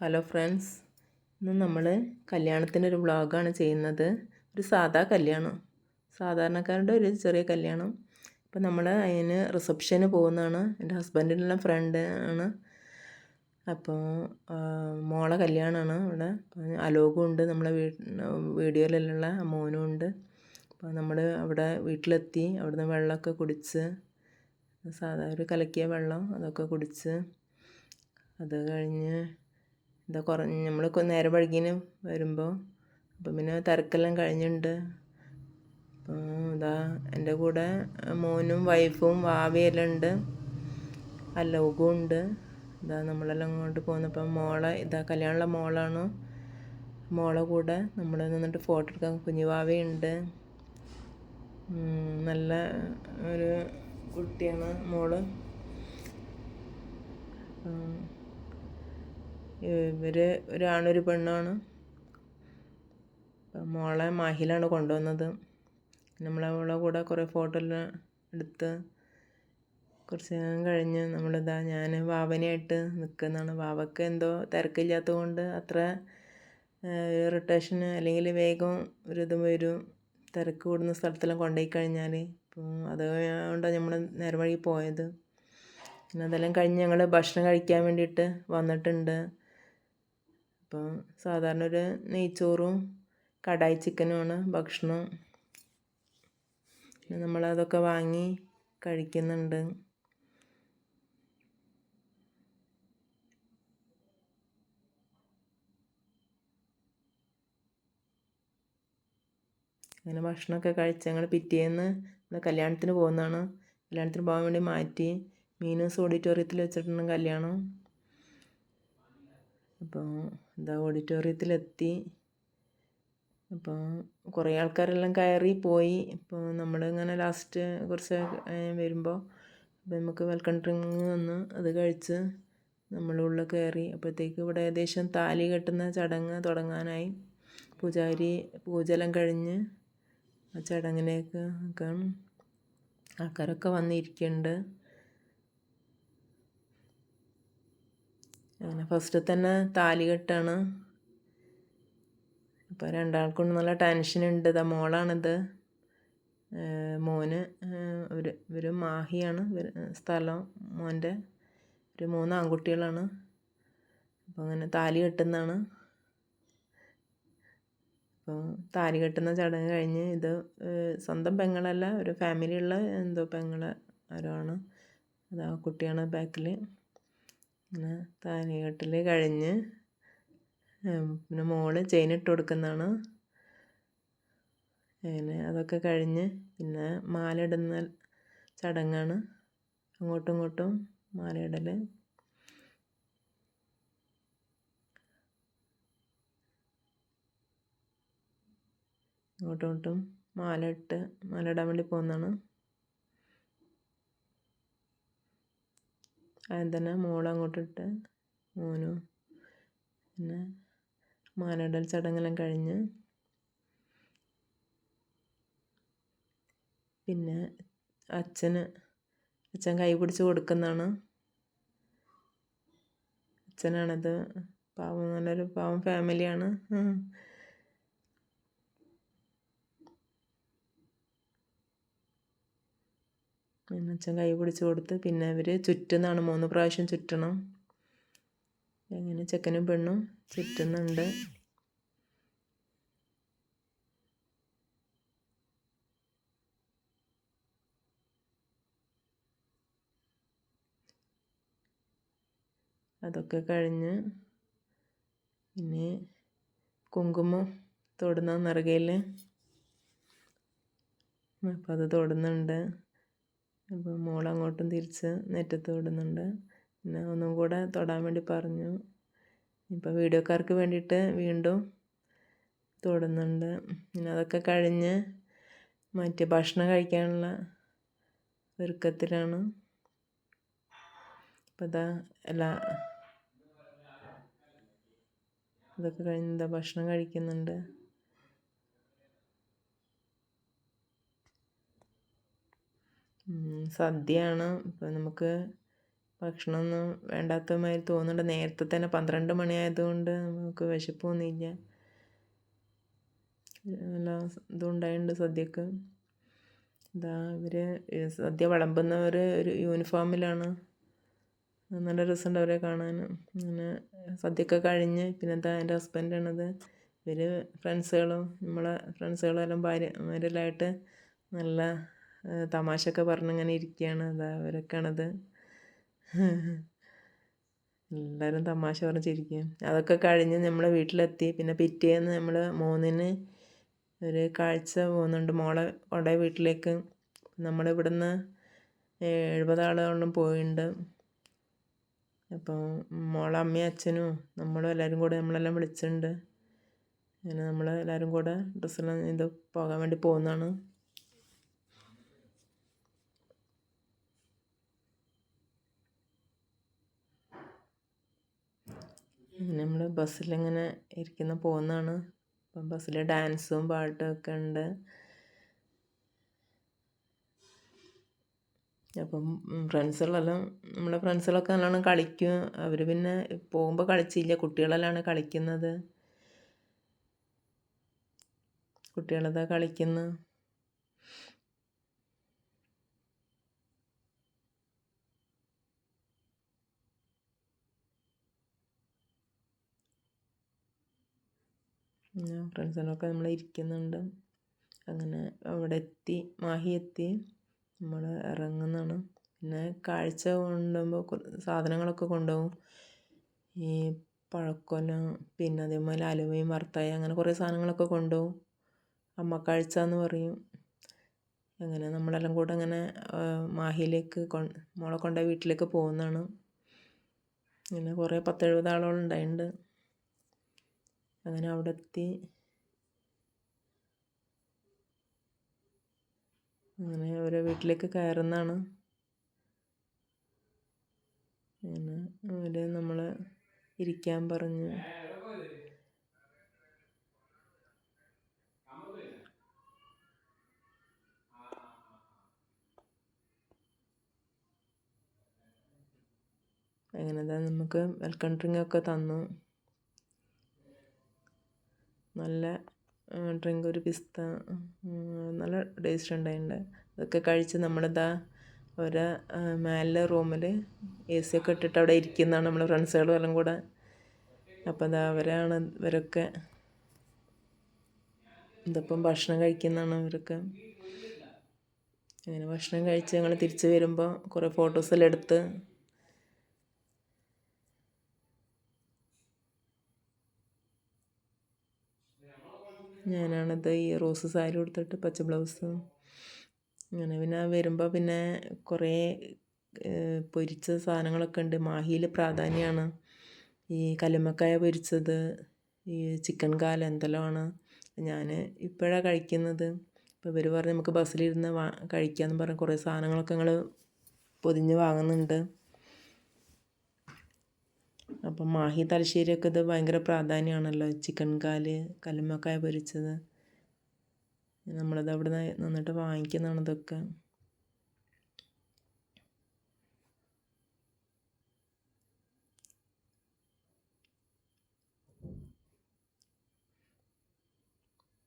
Hello friends ഇന്ന് നമ്മൾ കല്യാണത്തിന്റെ ഒരു വ്ളോഗാണ് ചെയ്യുന്നത്. ഒരു സാധാ കല്യാണം. സാധാരണക്കാരുടെ ഒരു ചെറിയ കല്യാണം. ഇപ്പം നമ്മൾ അതിന് റിസപ്ഷന് പോകുന്നതാണ്. എന്റെ ഹസ്ബൻഡിനുള്ള ഫ്രണ്ട് ആണ്. അപ്പോൾ മോളെ കല്യാണമാണ് ഇവിടെ അലോകും ഉണ്ട് നമ്മളെ വീ വീഡിയോയിലുള്ള മോനും ഉണ്ട്. അപ്പോൾ നമ്മൾ അവിടെ വീട്ടിലെത്തി. അവിടുന്ന് വെള്ളമൊക്കെ കുടിച്ച് സാധാ ഒരു കലക്കിയ വെള്ളം അതൊക്കെ കുടിച്ച് അത് കഴിഞ്ഞ് എന്താ കുറ നമ്മൾ നേരെ വഴുകിന് വരുമ്പോൾ അപ്പം പിന്നെ തിരക്കെല്ലാം കഴിഞ്ഞിട്ടുണ്ട് അപ്പോൾ ഇതാ എന്റെ കൂടെ മോനും വൈഫും വാവിയെല്ലാം ഉണ്ട് അലോകും ഉണ്ട്. ഇതാ നമ്മളെല്ലാം അങ്ങോട്ട് പോകുന്നപ്പം മോളെ ഇതാ കല്യാണമുള്ള മോളാണ്. മോളെ കൂടെ നമ്മൾ നിന്നിട്ട് ഫോട്ടോ എടുക്കാൻ കുഞ്ഞുവാവയുണ്ട് നല്ല ഒരു കുട്ടിയാണ് മോൾ. ഇവർ ഒരാണൊരു പെണ്ണാണ് മോളെ മാഹിലാണ് കൊണ്ടുവന്നത്. നമ്മളെ മോളെ കൂടെ കുറേ ഫോട്ടോ എല്ലാം എടുത്ത് കുറച്ച് നേരം കഴിഞ്ഞ് നമ്മളിതാ ഞാൻ വാവനയായിട്ട് നിൽക്കുന്നതാണ്. വാവക്ക് എന്തോ തിരക്കില്ലാത്തത് കൊണ്ട് അത്ര ഇറിറ്റേഷന് അല്ലെങ്കിൽ വേഗം ഒരിത് വരും. തിരക്ക് കൂടുന്ന സ്ഥലത്തെല്ലാം കൊണ്ടുപോയി കഴിഞ്ഞാൽ അപ്പോൾ അതുകൊണ്ടാണ് നമ്മൾ നേരെ വഴി പോയത്. പിന്നെ അതെല്ലാം കഴിഞ്ഞ് ഞങ്ങൾ ഭക്ഷണം കഴിക്കാൻ വേണ്ടിയിട്ട് വന്നിട്ടുണ്ട്. അപ്പോൾ സാധാരണ ഒരു നെയ്ച്ചോറും കടായി ചിക്കനുമാണ് ഭക്ഷണം. നമ്മളതൊക്കെ വാങ്ങി കഴിക്കുന്നുണ്ട്. അങ്ങനെ ഭക്ഷണമൊക്കെ കഴിച്ച് ഞങ്ങൾ പിറ്റേന്ന് കല്യാണത്തിന് പോകുന്നതാണ്. കല്യാണത്തിന് പോകാൻ വേണ്ടി മാറ്റി മീനൂസ് ഓഡിറ്റോറിയത്തിൽ വെച്ചിട്ടുണ്ട് കല്യാണം. അപ്പോൾ എന്താ ഓഡിറ്റോറിയത്തിലെത്തി. അപ്പോൾ കുറേ ആൾക്കാരെല്ലാം കയറി പോയി. ഇപ്പോൾ നമ്മളിങ്ങനെ ലാസ്റ്റ് കുറച്ച് വരുമ്പോൾ അപ്പോൾ നമുക്ക് വെൽക്കം ഡ്രിങ്ക് വന്ന് അത് കഴിച്ച് നമ്മൾ കയറി. അപ്പോഴത്തേക്ക് ഇവിടെ ഏകദേശം താലി കെട്ടുന്ന ചടങ്ങ് തുടങ്ങാനായി. പൂജാരി പൂജലം കഴിഞ്ഞ് ആ ചടങ്ങിലേക്ക് ഒക്കെ ആൾക്കാരൊക്കെ വന്നിരിക്കുന്നുണ്ട്. അങ്ങനെ ഫസ്റ്റ് തന്നെ താലി കെട്ടാണ്. അപ്പോൾ രണ്ടാൾക്കും നല്ല ടെൻഷൻ ഉണ്ട്. ഇതാ മോളാണിത്. മോന് ഒരു ഒരു മാഹിയാണ്. സ്ഥലം മോന്റെ ഒരു മൂന്ന് ആൺകുട്ടികളാണ്. അപ്പോൾ അങ്ങനെ താലി കെട്ടുന്നതാണ്. അപ്പോൾ താലി കെട്ടുന്ന ചടങ്ങ് കഴിഞ്ഞ് ഇത് സ്വന്തം പെങ്ങളല്ല ഒരു ഫാമിലിയുള്ള എന്തോ പെങ്ങൾ ആരോ ആണ്. അതാ കുട്ടിയാണ് ബാക്കിൽ അങ്ങനെ താനി കെട്ടൽ കഴിഞ്ഞ് പിന്നെ മോൾ ചെയിൻ ഇട്ട് കൊടുക്കുന്നതാണ്. അങ്ങനെ അതൊക്കെ കഴിഞ്ഞ് പിന്നെ മാല ഇടുന്ന ചടങ്ങാണ്. അങ്ങോട്ടും ഇങ്ങോട്ടും മാല ഇടൽ അങ്ങോട്ടും ഇങ്ങോട്ടും മാല ഇട്ട് മാല ഇടാൻ വേണ്ടി പോകുന്നതാണ്. ആദ്യം തന്നെ മോളങ്ങോട്ടിട്ട് മോനും പിന്നെ മാലയിടൽ ചടങ്ങെല്ലാം കഴിഞ്ഞ് പിന്നെ അച്ഛന് അച്ഛൻ കൈ പിടിച്ച് കൊടുക്കുന്നതാണ്. അച്ഛനാണത്. പാവം നല്ലൊരു പാവം ഫാമിലിയാണ് പിന്നെ അച്ഛൻ കൈ പിടിച്ച് കൊടുത്ത് പിന്നെ അവർ ചുറ്റുന്നതാണ് മൂന്ന് പ്രാവശ്യം ചുറ്റണം. അങ്ങനെ ചെക്കനും പെണ്ണും ചുറ്റുന്നുണ്ട്. അതൊക്കെ കഴിഞ്ഞ് പിന്നെ കുങ്കുമം തൊടുന്ന നിറകയിൽ അപ്പോൾ അത് തൊടുന്നുണ്ട്. അപ്പോൾ മോൾ അങ്ങോട്ടും തിരിച്ച് നെറ്റത്ത് വിടുന്നുണ്ട്. പിന്നെ ഒന്നും കൂടെ തൊടാൻ വേണ്ടി പറഞ്ഞു. ഇപ്പോൾ വീഡിയോക്കാർക്ക് വേണ്ടിയിട്ട് വീണ്ടും തൊടുന്നുണ്ട്. പിന്നെ അതൊക്കെ കഴിഞ്ഞ് മറ്റ് ഭക്ഷണം കഴിക്കാനുള്ള ഒരുക്കത്തിലാണ്. അപ്പോൾ ഇതാ എല്ലാ ഇതൊക്കെ കഴിഞ്ഞ് എന്താ ഭക്ഷണം കഴിക്കുന്നുണ്ട്. സദ്യയാണ്. അപ്പോൾ നമുക്ക് ഭക്ഷണമൊന്നും വേണ്ടാത്ത മാതിരി തോന്നുന്നുണ്ട്. നേരത്തെ തന്നെ പന്ത്രണ്ട് മണിയായതുകൊണ്ട് നമുക്ക് വിശപ്പൊന്നുമില്ല നല്ല ഇതുണ്ടായിട്ടുണ്ട് സദ്യക്ക്. ഇതാ ഇവർ സദ്യ വിളമ്പുന്നവർ ഒരു യൂണിഫോമിലാണ്. നല്ല രസമുണ്ട് അവരെ കാണാൻ. അങ്ങനെ സദ്യയൊക്കെ കഴിഞ്ഞ് പിന്നെ എന്താ എന്റെ ഹസ്ബൻഡാണത്. ഇവർ ഫ്രണ്ട്സുകളും നമ്മളെ ഫ്രണ്ട്സുകളെല്ലാം ഭാര്യമാരെല്ലാമായിട്ട് നല്ല തമാശയൊക്കെ പറഞ്ഞിങ്ങനെ ഇരിക്കുകയാണ് അതാ അവരൊക്കെയാണത്. എല്ലാവരും തമാശ പറഞ്ഞ് അതൊക്കെ കഴിഞ്ഞ് നമ്മൾ വീട്ടിലെത്തി. പിന്നെ പിറ്റേന്ന് നമ്മൾ മൂന്നിന് ഒരു കാഴ്ച പോകുന്നുണ്ട്. മോളെ അവിടെ വീട്ടിലേക്ക്. നമ്മളിവിടുന്ന് എഴുപത് പോയിണ്ട്. പോയിട്ടുണ്ട് അപ്പോൾ മോളെ അമ്മയും അച്ഛനും നമ്മളും എല്ലാവരും കൂടെ നമ്മളെല്ലാം വിളിച്ചിട്ടുണ്ട് അങ്ങനെ നമ്മൾ എല്ലാവരും കൂടെ ഡ്രസ്സെല്ലാം ഇത് പോകാൻ വേണ്ടി പോകുന്നതാണ് നമ്മൾ ബസ്സിലിങ്ങനെ ഇരിക്കുന്ന പോകുന്നതാണ്. അപ്പം ബസ്സിൽ ഡാൻസും പാട്ടും ഒക്കെ ഉണ്ട്. അപ്പം ഫ്രണ്ട്സുകളെല്ലാം നമ്മുടെ ഫ്രണ്ട്സുകളൊക്കെ നല്ലോണം കളിക്കും. അവർ പിന്നെ പോകുമ്പോൾ കളിച്ചില്ല. കുട്ടികളെല്ലാം കളിക്കുന്നത്. കുട്ടികളതാ കളിക്കുന്നു? ഫ്രണ്ട്സിനൊക്കെ നമ്മൾ ഇരിക്കുന്നുണ്ട്. അങ്ങനെ അവിടെ എത്തി മാഹി എത്തി. നമ്മൾ ഇറങ്ങുന്നതാണ്. പിന്നെ കാഴ്ച കൊണ്ടുപോകുമ്പോൾ സാധനങ്ങളൊക്കെ കൊണ്ടുപോകും. ഈ പഴക്കൊല പിന്നെ അതേപോലെ അലുവയും വറുത്തായ അങ്ങനെ കുറേ സാധനങ്ങളൊക്കെ കൊണ്ടുപോകും. അമ്മക്കാഴ്ച എന്ന് പറയും. അങ്ങനെ നമ്മളെല്ലാം കൂടെ അങ്ങനെ മാഹിയിലേക്ക് കൊ മോളെ കൊണ്ടുപോയി വീട്ടിലേക്ക് പോകുന്നതാണ്. അങ്ങനെ കുറേ പത്തെഴുപത് ആളോളം ഉണ്ടായിട്ടുണ്ട് അങ്ങനെ അവിടെ എത്തി അങ്ങനെ അവരെ വീട്ടിലേക്ക് കയറുന്നതാണ്. അങ്ങനെ അവരെ നമ്മൾ ഇരിക്കാൻ പറഞ്ഞു. അങ്ങനെ നമുക്ക് വെൽക്കം ഡ്രിങ്ക് ഒക്കെ തന്നു. നല്ല ഡ്രിങ്ക് ഒരു പിസ്ത നല്ല ടേസ്റ്റ് ഉണ്ടായിട്ടുണ്ട് അതൊക്കെ കഴിച്ച് നമ്മളിതാ ഒരു മേലെ റൂമിൽ എ സി ഒക്കെ ഇട്ടിട്ട് അവിടെ ഇരിക്കുന്നതാണ് നമ്മൾ ഫ്രണ്ട്സുകളും എല്ലാം കൂടെ. അപ്പോൾ അതാ അവരാണ് ഇവരൊക്കെ ഇതിപ്പം ഭക്ഷണം കഴിക്കുന്നതാണ് അവരൊക്കെ അങ്ങനെ ഭക്ഷണം കഴിച്ച് ഞങ്ങൾ തിരിച്ച് വരുമ്പോൾ കുറേ ഫോട്ടോസെല്ലാം എടുത്ത് ഞാനാണത് ഈ റോസ് സാരി ഉടുത്തിട്ട് പച്ച ബ്ലൗസ്. അങ്ങനെ പിന്നെ വരുമ്പോൾ പിന്നെ കുറേ പൊരിച്ച സാധനങ്ങളൊക്കെ ഉണ്ട്. മാഹിയിൽ പ്രാധാന്യമാണ് ഈ കല്ലുമ്മക്കായ പൊരിച്ചത് ഈ ചിക്കൻ കാല എന്തെല്ലാമാണ് ഞാൻ ഇപ്പോഴാണ് കഴിക്കുന്നത്. അപ്പോൾ ഇവർ പറഞ്ഞ് നമുക്ക് ബസ്സിലിരുന്ന് വാ കഴിക്കാമെന്ന് പറഞ്ഞ് കുറേ സാധനങ്ങളൊക്കെ ഞങ്ങൾ പൊതിഞ്ഞ് വാങ്ങുന്നുണ്ട്. അപ്പം മാഹി തലശ്ശേരിയൊക്കെ ഇത് ഭയങ്കര പ്രാധാന്യമാണല്ലോ. ചിക്കൻ കാൽ കല്ലുമ്മക്കായ പൊരിച്ചത്. നമ്മളത് അവിടെ നിന്ന് നിന്നിട്ട് വാങ്ങിക്കുന്നതാണ് ഇതൊക്കെ.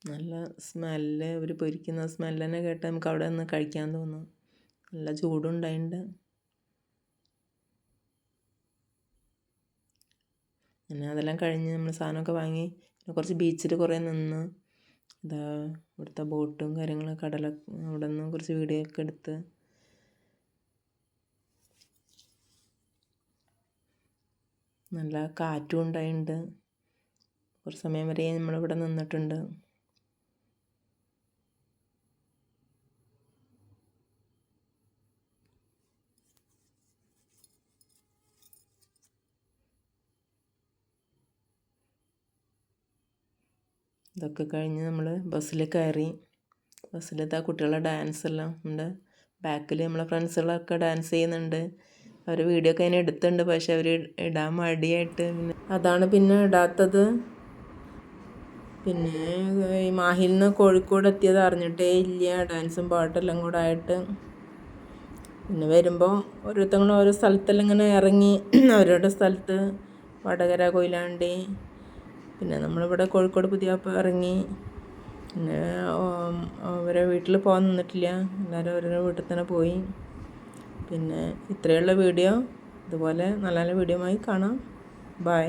നല്ല സ്മെല്ല് അവർ പൊരിക്കുന്ന സ്മെല്ല് തന്നെ കേട്ടാൽ നമുക്ക് അവിടെ നിന്ന് കഴിക്കാൻ തോന്നും. നല്ല ചൂടുണ്ടായിട്ടുണ്ട് പിന്നെ അതെല്ലാം കഴിഞ്ഞ് നമ്മൾ സാധനമൊക്കെ വാങ്ങി കുറച്ച് ബീച്ചിൽ കുറേ നിന്ന് എന്താ ഇവിടുത്തെ ബോട്ടും കാര്യങ്ങളും കടല അവിടെ നിന്ന് കുറച്ച് വീഡിയോ ഒക്കെ എടുത്ത് നല്ല കാറ്റും ഉണ്ടായിട്ടുണ്ട് കുറച്ച് സമയം വരെ നമ്മളിവിടെ നിന്നിട്ടുണ്ട്. ഇതൊക്കെ കഴിഞ്ഞ് നമ്മൾ ബസ്സിൽ കയറി. ബസ്സിലത്തെ കുട്ടികളുടെ ഡാൻസ് എല്ലാം ഉണ്ട്. ബാക്കിൽ നമ്മളെ ഫ്രണ്ട്സുകളൊക്കെ ഡാൻസ് ചെയ്യുന്നുണ്ട്. അവർ വീഡിയോ ഒക്കെ അതിനെ എടുത്തുണ്ട് പക്ഷെ അവർ ഇടാൻ മടിയായിട്ട് പിന്നെ അതാണ് പിന്നെ ഇടാത്തത്. പിന്നെ ഈ മാഹിൽ നിന്ന് കോഴിക്കോട് എത്തിയത് അറിഞ്ഞിട്ടേ ഇല്ല. ഡാൻസും പാട്ടെല്ലാം കൂടെ ആയിട്ട്. പിന്നെ വരുമ്പോൾ ഓരോരുത്തങ്ങളും ഓരോ സ്ഥലത്തെല്ലാം ഇങ്ങനെ ഇറങ്ങി. അവരുടെ സ്ഥലത്ത് വടകര കൊയിലാണ്ടി പിന്നെ നമ്മളിവിടെ കോഴിക്കോട് പുതിയാപ്പ ഇറങ്ങി. പിന്നെ അവരെ വീട്ടിൽ പോകാൻ നിന്നിട്ടില്ല. എല്ലാവരും അവരുടെ വീട്ടിൽ തന്നെ പോയി. പിന്നെ ഇത്രയുള്ള വീഡിയോ. ഇതുപോലെ നല്ല നല്ല വീഡിയോ ആയി കാണാം. ബൈ